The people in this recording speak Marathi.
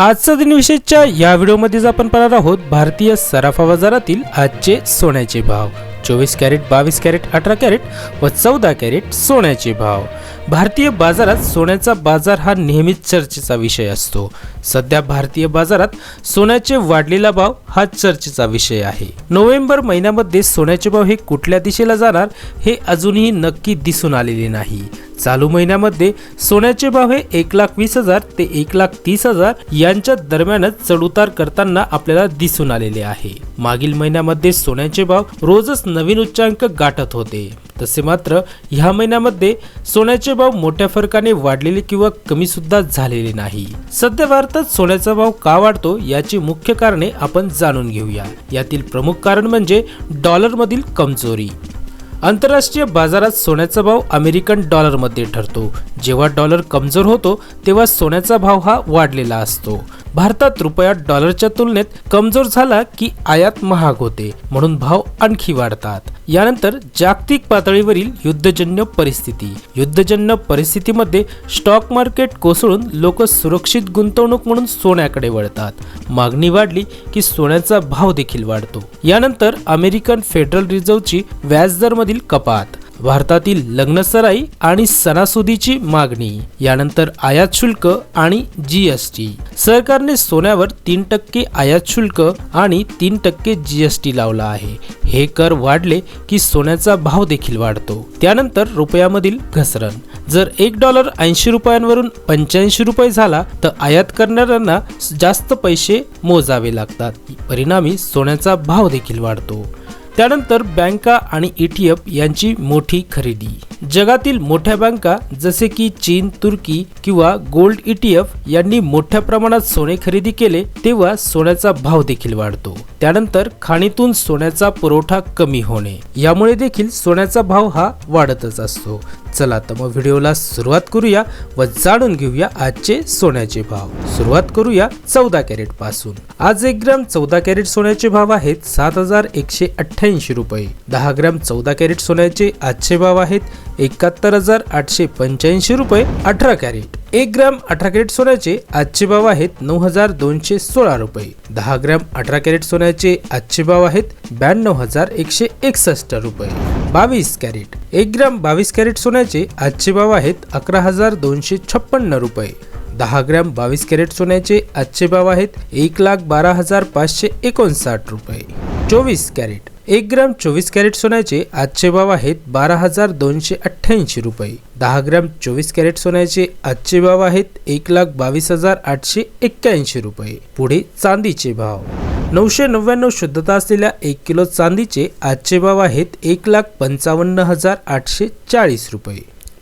आजचा दिनविशेषच्या या व्हिडिओमध्येच आपण पाहणार आहोत भारतीय सराफा बाजारातील आजचे सोन्याचे भाव. चोवीस कॅरेट बावीस कॅरेट अठरा कॅरेट व चौदा कॅरेट सोन्याचे भाव. भारतीय बाजारात सोन्याचा बाजार हा नेहमीच चर्चेचा विषय असतो. सध्या भारतीय बाजारात सोन्याचे वाढलेला भाव हा चर्चेचा विषय आहे. नोव्हेंबर महिन्यामध्ये सोन्याचे भाव हे कुठल्या दिशेला जाणार हे अजूनही नक्की दिसून आलेले नाही. चालू महिन्यामध्ये सोन्याचे भाव हे एक लाख वीस हजार ते एक लाख तीस हजार यांच्या दरम्यानच चढउतार करताना आपल्याला दिसून आलेले आहे. मागील महिन्यामध्ये सोन्याचे भाव रोजच नवीन उच्चांक गाठत होते. तसे मात्र ह्या महिन्यामध्ये सोन्याचे भाव मोठ्या फरकाने वाढलेले किंवा कमी सुद्धा झालेले नाही. सध्या भारतात सोन्याचा भाव का वाढतो याची मुख्य कारणे आपण जाणून घेऊया. यातील प्रमुख कारण म्हणजे डॉलरमधील कमजोरी. आंतरराष्ट्रीय बाजारात सोन्याचा भाव अमेरिकन डॉलरमध्ये ठरतो. जेव्हा डॉलर कमजोर होतो तेव्हा सोन्याचा भाव हा वाढलेला असतो. भारतात रुपया डॉलरच्या तुलनेत कमजोर झाला की आयात महाग होते म्हणून भाव आणखी वाढतात. यानंतर जागतिक पातळीवरील युद्धजन्य परिस्थिती. युद्धजन्य परिस्थितीमध्ये स्टॉक मार्केट कोसळून लोक सुरक्षित गुंतवणूक म्हणून सोन्याकडे वळतात. मागणी वाढली की सोन्याचा भाव देखील वाढतो. यानंतर अमेरिकन फेडरल रिझर्व्हची व्याजदरमधील कपात. भारतातील लग्नसराई आणि सणासुदीची मागणी यानंतर आयात शुल्क आणि जीएसटी सरकारने सोन्यावर तीन टक्के आयात शुल्क आणि तीन टक्के जीएसटी लावला आहे. हे कर वाढले की सोन्याचा भाव देखील वाढतो. त्यानंतर रुपयामधील घसरण. जर एक डॉलर ऐंशी रुपयांवरून पंच्याऐंशी रुपये झाला तर आयात करणाऱ्यांना जास्त पैसे मोजावे लागतात. परिणामी सोन्याचा भाव देखील वाढतो. त्यानंतर बँका आणि ई टी एफ यांची मोठी खरेदी. जगातील मोठ्या बँका जसे की चीन तुर्की किंवा गोल्ड ई टी एफ यांनी मोठ्या प्रमाणात सोने खरेदी केले तेव्हा सोन्याचा भाव देखील वाढतो. त्यानंतर खाणीतून सोन्याचा पुरवठा कमी होणे. यामुळे देखील सोन्याचा भाव हा वाढतच असतो. चला तर मग व्हिडिओला सुरुवात करूया व जाणून घेऊया आजचे सोन्याचे भाव. सुरुवात करूया चौदा कॅरेटपासून. आज एक ग्राम चौदा कॅरेट सोन्याचे भाव आहेत सात हजार एकशे अठ्ठ्याऐंशी रुपये. दहा ग्राम चौदा कॅरेट सोन्याचे आजचे भाव आहेत एकाहत्तर हजार आठशे पंच्याऐंशी रुपये अठरा कॅरेट. एक ग्रॅम अठरा कॅरेट सोन्याचे आजचे भाव आहेत नऊ हजार दोनशे सोळा रुपये. दहा ग्रॅम अठरा कॅरेट सोन्याचे आजचे भाव आहेत ब्याण्णव हजार एकशे एकसष्ट रुपये. बावीस कॅरेट. एक ग्रॅम बावीस कॅरेट सोन्याचे आजचे भाव आहेत अकरा हजार दोनशे छप्पन्न रुपये. दहा ग्रॅम बावीस कॅरेट सोन्याचे आजचे भाव आहेत एक लाख बारा हजार पाचशे एकोणसाठ रुपये. चोवीस कॅरेट. एक ग्रॅम चोवीस कॅरेट सोन्याचे आजचे भाव आहेत बारा हजार दोनशे अठ्ठ्याऐंशी रुपये. दहा ग्रॅम चोवीस कॅरेट सोन्याचे आजचे भाव आहेत एक लाख बावीस हजार आठशे एक्क्याऐंशी रुपये. पुढे चांदीचे भाव. नऊशे नव्याण्णव शुद्धता असलेल्या एक किलो चांदीचे आजचे भाव आहेत एक लाख पंचावन्न हजार आठशे चाळीस रुपये.